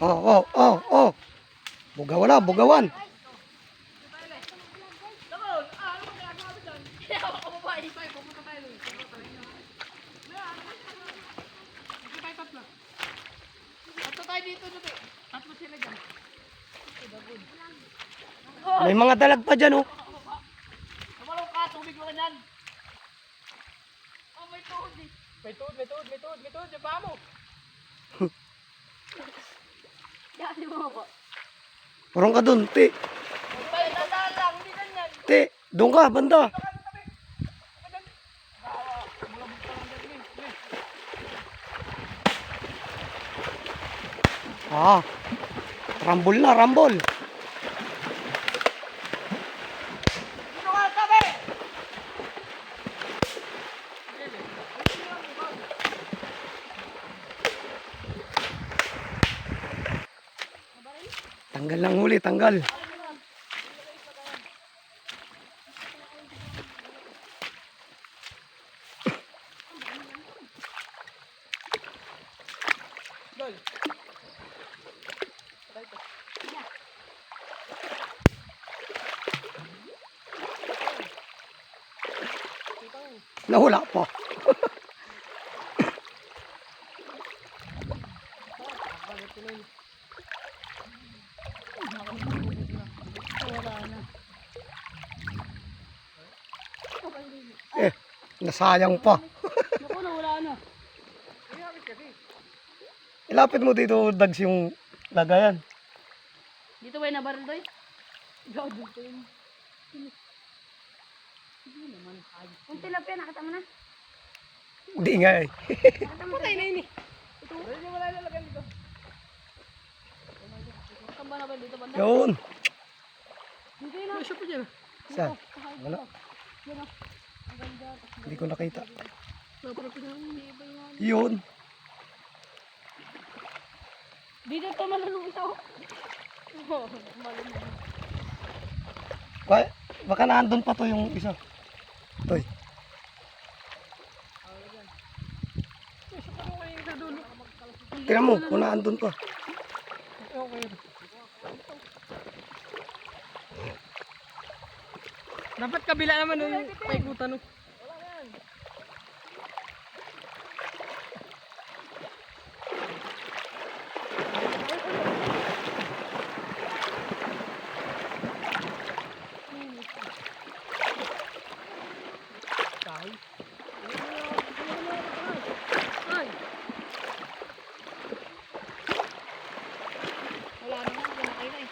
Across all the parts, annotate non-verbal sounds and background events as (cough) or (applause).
Oh, oh, oh, oh. Bugaw na, bugawan. May mga dalag pa dyan, oh. May tuod, may tuod, may tuod, may tuod, yung paa mo. Parang ka dun, te. Te, doon ka, banda. Ah, rambol na, rambol. Tanggal. Nawala pa. Nasayang pa. Naku, nawala na. Ilapit mo dito, Dags, yung lagayan. Dito ba yung nabaril doy? Ikaw dito yun. Kung tilapia, nakita mo na. Hindi nga eh. Nakita mo tayo na yun eh. Dol, yung wala nalagyan dito. Saan ba na ba dito banda? Yun. Dito yun May siya pa dyan. Saan? Wala. Hindi ko nakita. Yun. Dito to malulong ito. (laughs) Oh, malulong. Ba baka naandun pa to yung isa. Toy. Pa. Tingnan mo, kung naandun pa. Okay. Dapat kabila naman nung paikutan no. Tayo. Ay, Wala na nga, pinakay na eh.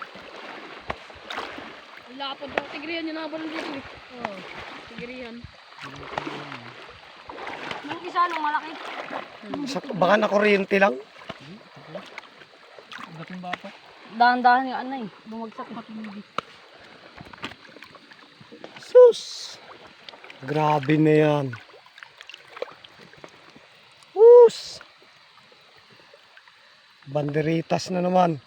Ang tigrihan yung nabalong dito eh. oh. Tigrihan. Yung isa nung malaki. Sa, baka na kuryente lang. Dating bata. Dahan-dahan yung ano eh. Bumagsak matindi. Sus. Grabe na yan. Us. Banderitas na naman.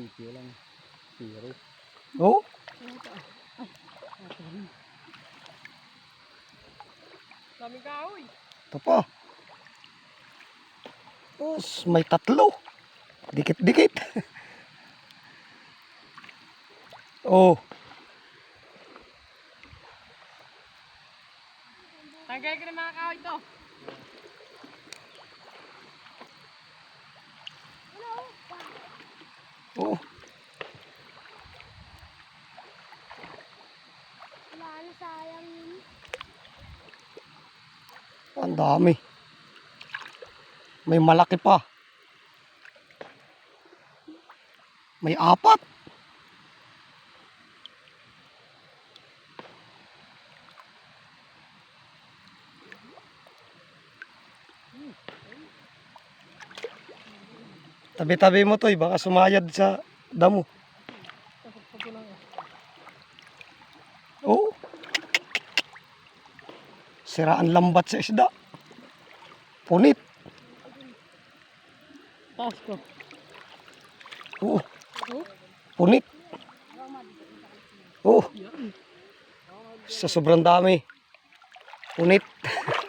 Pag-sitio lang. Zero. Oh, Daming kahoy. ito pa. Us, may tatlo. Dikit-dikit. (laughs) oh, Tanggal ka ng mga kahoy to. Oh. Ang dami. May malaki pa. May apat. Tabi-tabi mo to, baka sumayad sa damo. Oo. Siraan lambat sa isda. Punit. Pasko. Oo. Punit. Oo. Sa sobrang dami. Punit. (laughs)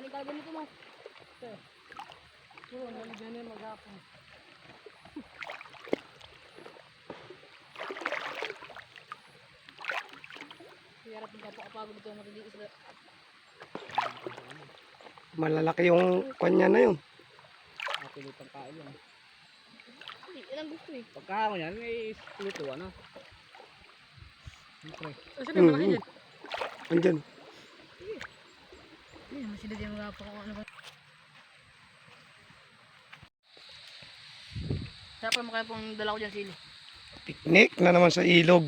Kaling ka ganito mo. Oo, nalagyan na maghapon. Kaya ito matindi isla. Malalaki yung kanya na yun. Napilit ang kain yan. Hindi, yan ang gusto eh. Pagkahapon yan, may luto ano. Siyempre. Kasi Mm, mm. Andyan. Hindi sila din mga kung ano ba. Sarap naman kaya pong dala ko dyan sili. Picnic na naman sa ilog.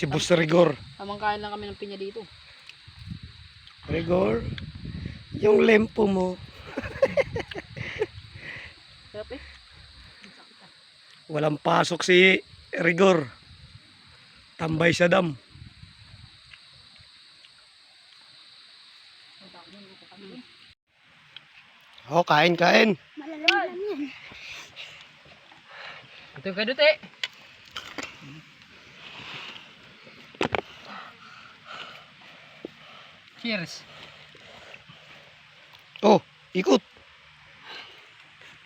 Si Boss Rigor. Tamang kain lang kami ng pinya dito. Rigor, yung lempo mo, Sarap eh. walang pasok si Rigor. Tambay sa dam. Oh, kain, kain. Ito yung kadute. Cheers. Oh, ikot.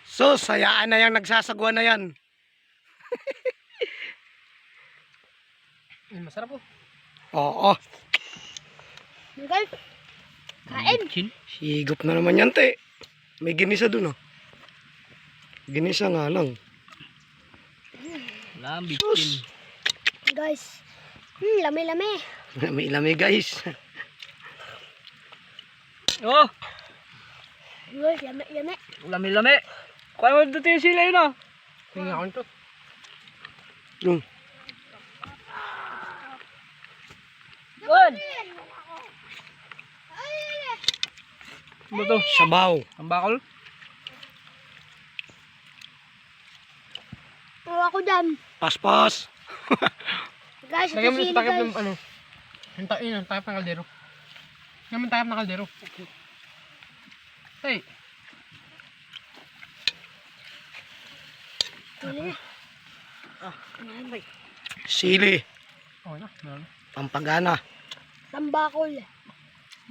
So, sayaan na yung nagsasagwa na yan. Masarap po. Oo, Guys, kain. Higop na naman yan, te. May ginisa dun, oh. Ginisa nga lang. Lambi. Sus. Guys, hmm, lami-lami. Lami-lami, guys. Oh, Guys, lami-lami. lami-lami. Kaya mo dito yung sila yun ah. Tingnan ko nito. Yung, Good. Ano to? sabaw. Ang bakol? Oo, ako dyan. Paspas. Guys, ito sili, sa takip guys. ng ano. Yung takip ng kaldero. Yung takip ng kaldero. Hey. Sili. Okay na. Meron. Pampagana. Tambakol.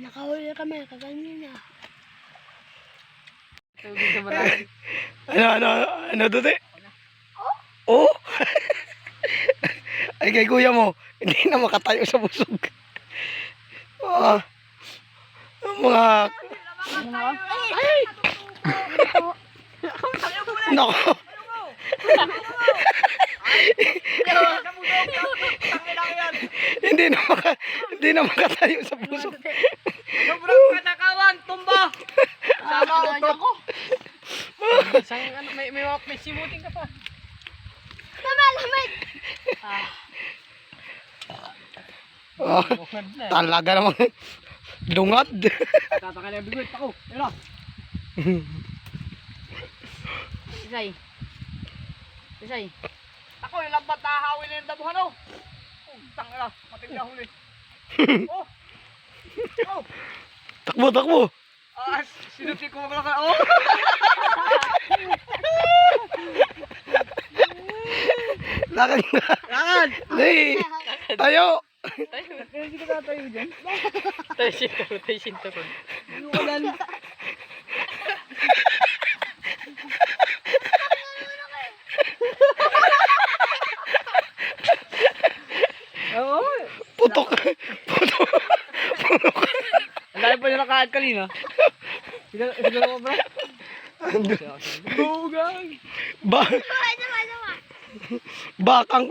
Nakahuli kami, kaganyan na. Ano, ano, ano to, te? Oh? (laughs) Ay, kay kuya mo, hindi na makatayo sa busog. Ah, mga, nako. hindi na maka, hindi na makatayo sa busog. Sobrang katakawan! Tumba! Sama ko. Isang ano, may, may, may simuting ka pa. Lami-lami. Ah, Ah, na. talaga naman. Dungad. Tataka na bigwit ako. Yun o. isay. Isay. Ako yung lambat na hawin na yung dabuhan o. Oh, tangala. Matindi ang huli. Oh! Oh! Takbo, takbo. Ah, sinuti ko mga ka. Oh! Lakad nga. Lakad! Hey, tayo. Hindi ka tatayo dyan. Tayo sinto ko, tayo sinto ko. Ano ka dyan? Oo. Putok. Putok. Ang dami pa niya nakaad kanina. Siguro ko bro. Bugang. Ba bakang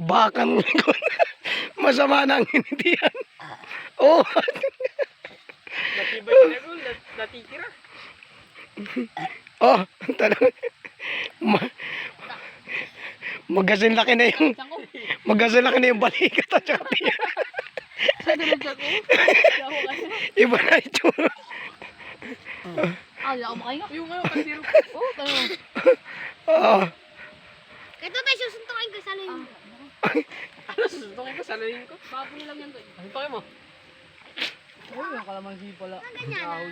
bakang likod. Masama na ang hinitian. Oh, Natibay siya ko, natitira. oh, talaga. Ma Magasin laki na yung magasin laki na yung balikat at saka kasi. Iba na itsura. Ah, ako makahinga. Yung ano, kasiro. Oh, tayo. Ah, Ito tayo susuntukin ko sa lino. Ano, susuntokin ko, salayin ko. Papuli lang yan. Ano tayo mo? Oo, yung kalamansi pala. Ganyan.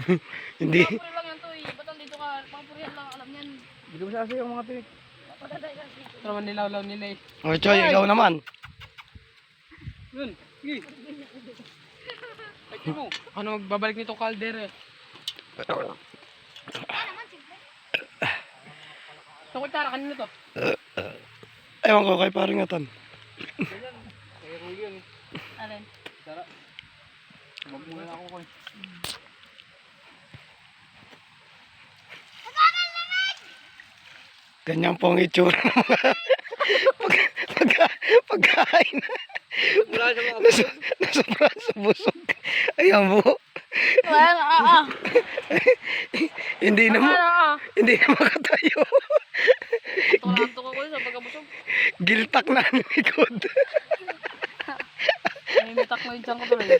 (laughs) hindi. Papuli lang yan to eh. Ba't nandito ka? Papurihan lang alam yan. Hindi ko masasabi yung mga tinik. Ito naman nilaw-law nila eh. Oh, Choy, ikaw naman. Yun, sige. Ay, mo. Ano magbabalik nitong kalder eh. Itong kutsara, kanino to? Ewan ko kay paring atan. Eh, Ruli yun. Alin? Tara. Magmula na ako ko. Ganyan po ang itsura ng mga (laughs) pag, pag, pagkain. Sa Nasa, nasa braso busog. Ayan po. Well, ah, ah. Hindi na mo, hindi na makatayo. Tukantok ako sa pagkabusog. Giltak na ang likod. Namitak mo yung tiyan ko tuloy. (laughs)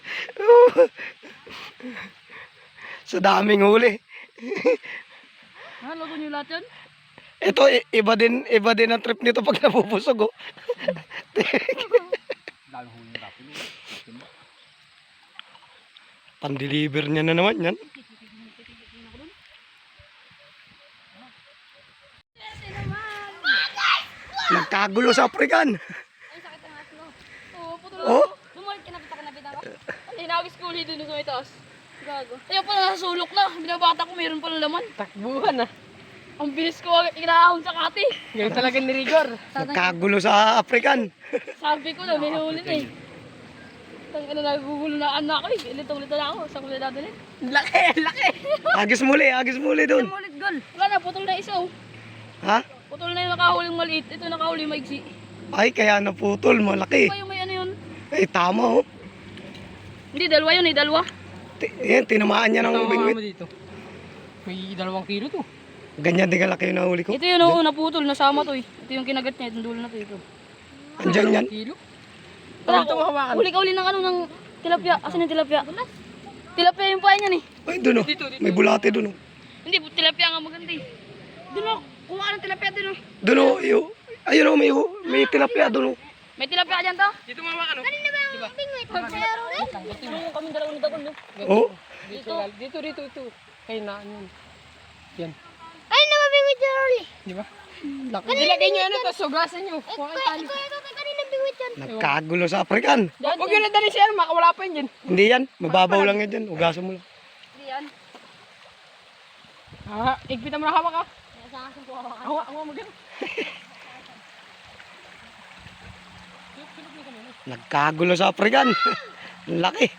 Sa daming huli. Ha, luto niyo lahat yan? Ito, i- iba din, iba din ang trip nito pag nabubusog, oh. Pan-deliver niya na naman yan. Nagkagulo sa African. Ay, sakit ang aslo. Oo, putol Oh? ako. Bumalik ka na, kita ka na, kita ka. Ay, hinagis ko ulit dun sa may taas. Gago. Ayun pala, nasa sulok na. Binabata ko, mayroon pala laman. Takbuhan ah. Ang bilis ko agad inahon sa kati. Ganyan talaga ni Rigor. Nagkagulo sa African. Sabi ko na, may huli na eh. Tang ina nagugulo na anak ko eh. Ilitong-lito na ako. Saan ko na dadalhin? Laki, laki. Agis muli, agis muli doon. Ulit gol. Wala na, putol na isa oh. Ha? Putol na yung nakahuling maliit. Ito nakahuling maigsi. Ay, kaya naputol, malaki. Pa yung may ano yun? Ay, tama, oh. Hindi, dalawa yun eh, dalawa. T- yan, tinamaan niya ng bingwit. dito. May dalawang kilo to. Ganyan din kalaki yung nahuli ko. Ito yun oo, naputol, nasama to eh. Ito yung kinagat niya, itong dulo na to ito. Andyan yan. Kilo? Tara, ito mahawakan? huli ka uli ng ano, ng tilapia. Asan yung tilapia? Tilapia yung pain yan eh. Ay, doon, oh. Dito, dito. May bulate doon, oh. Hindi, tilapia nga maganda eh. Doon ako, kung ano tilapia doon oh. Doon, oh. Iyo. Ayun, oh, may, may tilapia doon, oh. May tilapia dyan to? Dito mama ano? Kanina ba yung bingwit? Pero rin. Yung kami dalawang nagdagol no? Oh. Dito, dito, dito, ito. Kaya na, yun. Yan. Kanina ba bingwit si Rolly? Di ba? Nilagay niyo ano to, sugasan niyo. Eh, kuya, kuya, kuya, kanina bingwit yan. Nagkagulo sa African. Huwag yun na dali siya, makawala pa yun dyan. Hindi yan. Mababaw lang yan dyan. Ugasan mo lang. Hindi yan. Ah, igpitan mo na hawak ka. Saan kasi po hawakan? Hawak, hawak mo. Nagkagulo sa African. (laughs) Ang laki.